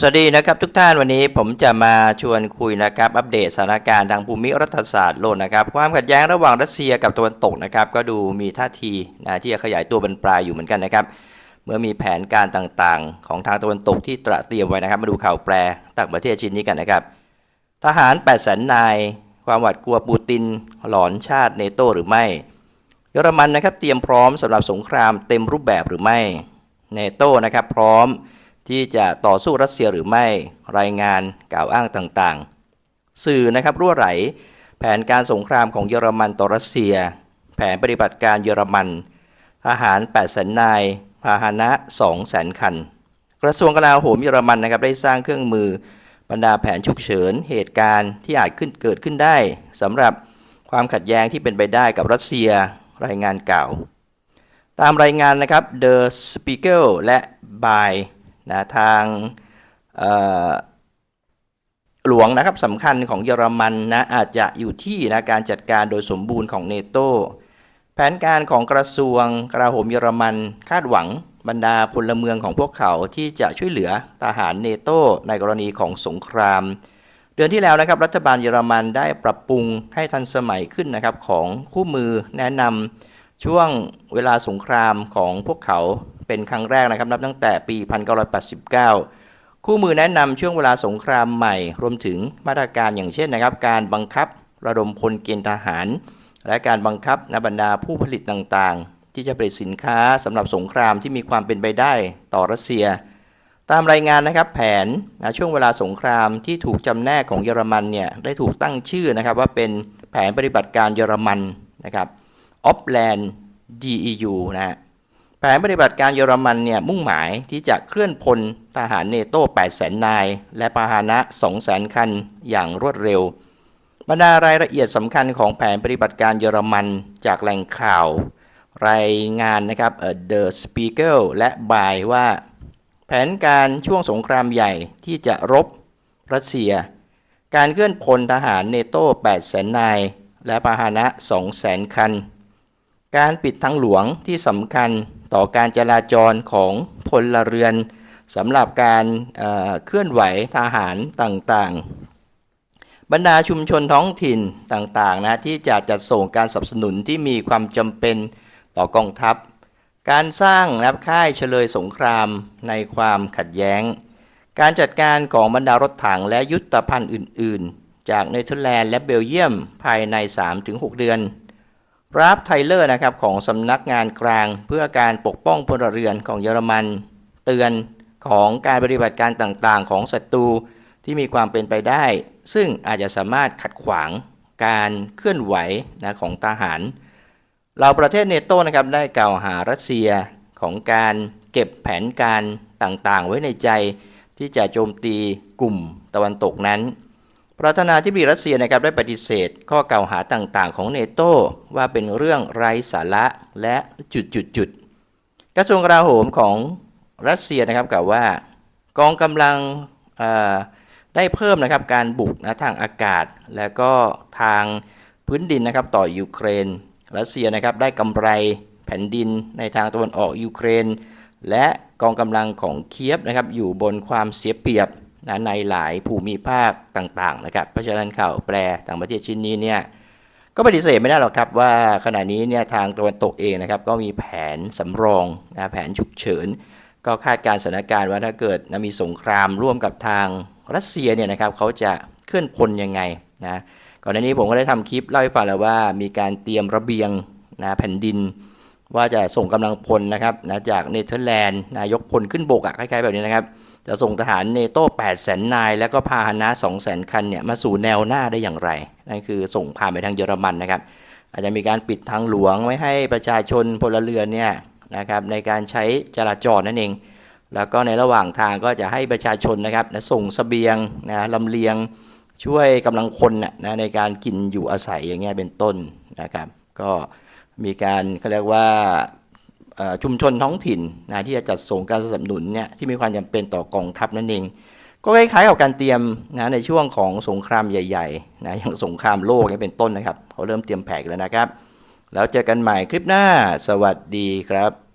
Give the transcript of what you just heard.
สวัสดีนะครับทุกท่านวันนี้ผมจะมาชวนคุยนะครับอัปเดตสถานการณ์ทางภูมิรัฐศาสตร์โลกนะครับความขัดแย้งระหว่างรัสเซียกับตะวันตกนะครับก็ดูมีท่าทีนะที่จะขยายตัวเป็นปลายอยู่เหมือนกันนะครับเมื่อมีแผนการต่างๆ ของทางตะวันตกที่ตระเตรียมไว้นะครับ มาดูข่าวแปรต่างประเทศชิ้นนี้กันนะครับ ทหาร8 0 0 0 0นาย ความหวาดกลัวปูติน หลอนชาติเนโตหรือไม่ เยอรมันนะครับเตรียมพร้อมสำหรับสงครามเต็มรูปแบบหรือไม่เนโตนะครับพร้อม ที่จะต่อสู้รัสเซียหรือไม่รายงานกล่าวอ้างต่างๆ สื่อนะครับรั่วไหล แผนการสงครามของเยอรมันต่อรัสเซีย แผนปฏิบัติการเยอรมันทหาร8แสนนายพาหนะ2แสนคัน กระทรวงกลาโหมเยอรมันนะครับได้สร้างเครื่องมือบรรดาแผนฉุกเฉินเหตุการณ์ที่อาจขึ้นเกิดขึ้นได้สำหรับความขัดแย้งที่เป็นไปได้กับรัสเซียรายงานกล่าวตามรายงานนะครับ The Spiegel และ By นะทางหลวงนะครับสำคัญของเยอรมันนะอาจจะอยู่ที่นะการจัดการโดยสมบูรณ์ของเนโตแผนการของกระทรวงกลาโหมเยอรมันคาดหวังบรรดาพลเมืองของพวกเขาที่จะช่วยเหลือทหารเนโตในกรณีของสงคราม เดือนที่แล้วนะครับรัฐบาลเยอรมันได้ปรับปรุงให้ทันสมัยขึ้นนะครับของคู่มือแนะนำช่วงเวลาสงครามของพวกเขา เป็นครั้งแรกนะครับนับตั้งแต่ปี 1989 คู่มือแนะนำช่วงเวลาสงครามใหม่ รวมถึงมาตรการอย่างเช่นนะครับ การบังคับระดมพลเกณฑ์ทหาร และการบังคับนบรรดาผู้ผลิตต่างๆ ที่จะผลิตสินค้าสำหรับสงครามที่มีความเป็นไปได้ต่อรัสเซีย ตามรายงานนะครับแผนนะช่วงเวลาสงครามที่ถูกจำแนกของเยอรมันเนี่ยได้ถูกตั้งชื่อนะครับว่าเป็นแผนปฏิบัติการเยอรมันนะครับ Opland DEU นะฮะ นปฏิบัติการเยอรมันเนี่ยมุ่งหมายที่จะเคลื่อนพลทหารเนโต้8แสนนาย และพาหนะ2แสนคันอย่างรวดเร็ว บรรดารายละเอียดสำคัญของแผนปฏิบัติการเยอรมันจากแหล่งข่าว รายงานนะครับเอ่อ The Spiegel และ By ว่า แผนการช่วงสงครามใหญ่ที่จะรบรัสเซีย การเคลื่อนพลทหารเนโต้8แสนนาย และพาหนะ2แสนคัน การปิดทางหลวงที่สำคัญ ต่อการจราจรของพลเรือนสำหรับการเเคลื่อนไหวทหารต่างๆ บรรดาชุมชนท้องถิ่นต่างๆนะที่จะจัดส่งการสนับสนุนที่มีความจำเป็นต่อกองทัพ การสร้างนับค่ายเฉลยสงครามในความขัดแย้ง การจัดการของบรรดารถถังและยุทธภัณฑ์อื่น ๆ จากเนเธอร์แลนด์และเบลเยียมภายใน 3-6 เดือน ราฟไทเลอร์นะครับของสำนักงานกลางเพื่อการปกป้องพลเรือนของเยอรมัน เตือนของการปฏิบัติการต่างๆ ของศัตรูที่มีความเป็นไปได้ ซึ่งอาจจะสามารถขัดขวางการเคลื่อนไหวนะของทหาร เราประเทศเนโตนะครับได้กล่าวหารัสเซียของการเก็บแผนการต่างๆ ไว้ในใจที่จะโจมตีกลุ่มตะวันตกนั้น ประธานาธิบดีรัสเซียนะครับได้ปฏิเสธ ข้อกล่าวหาต่างๆ ของเนโตว่าเป็นเรื่องไร้สาระและจุดๆกระทรวงกลาโหมของรัสเซียนะครับกล่าวว่ากองกำลังได้เพิ่มนะครับการบุกนะทางอากาศ และก็ทางพื้นดินนะครับต่อยูเครน รัสเซียนะครับได้กำไรแผ่นดินในทางตะวันออกยูเครน และกองกำลังของเคียฟนะครับอยู่บนความเสียเปรียบ นะในหลายภูมิภาคต่างๆนะครับเพราะฉะนั้นข่าวแปลต่างประเทศชิ้นนี้เนี่ยก็ปฏิเสธไม่ได้หรอกครับว่าขณะนี้เนี่ยทางตะวันตกเองนะครับก็มีแผนสำรองนะแผนฉุกเฉิน ก็คาดการณ์สถานการณ์ว่าถ้าเกิดนะมีสงครามร่วมกับทางรัสเซียเนี่ยนะครับเขาจะเคลื่อนพลยังไงนะก่อนหน้านี้ผมก็ได้ทำคลิปเล่าให้ฟังแล้วว่ามีการเตรียมระเบียงนะแผ่นดิน ว่าจะส่งกำลังพลนะครับนะจากเนเธอร์แลนด์นายกพลขึ้นบกอะคล้ายๆแบบนี้นะครับ จะส่งทหารเนโต้8แสนนาย แล้วก็พาหนะ2แสนคันเนี่ยมาสู่แนวหน้าได้อย่างไร นั่นคือส่งผ่านไปทางเยอรมันนะครับ อาจจะมีการปิดทางหลวงไว้ให้ประชาชนพลเรือนเนี่ยนะครับในการใช้จราจรนั่นเอง แล้วก็ในระหว่างทางก็จะให้ประชาชนนะครับนะส่งเสบียงนะลำเลียงช่วยกำลังพลนนะในการกินอยู่อาศัยอย่างเงี้ยเป็นต้นนะครับ ก็มีการเขาเรียกว่า ชุมชนท้องถิ่นนะที่จะจัดส่งการสนับสนุนเนี่ยที่มีความจำเป็นต่อกองทัพนั่นเองก็คล้ายๆกับการเตรียมนะในช่วงของสงครามใหญ่ๆนะอย่างสงครามโลกเนี่ยเป็นต้นนะครับเขาเริ่มเตรียมแผกแล้วนะครับ แล้วเจอกันใหม่คลิปหน้า สวัสดีครับ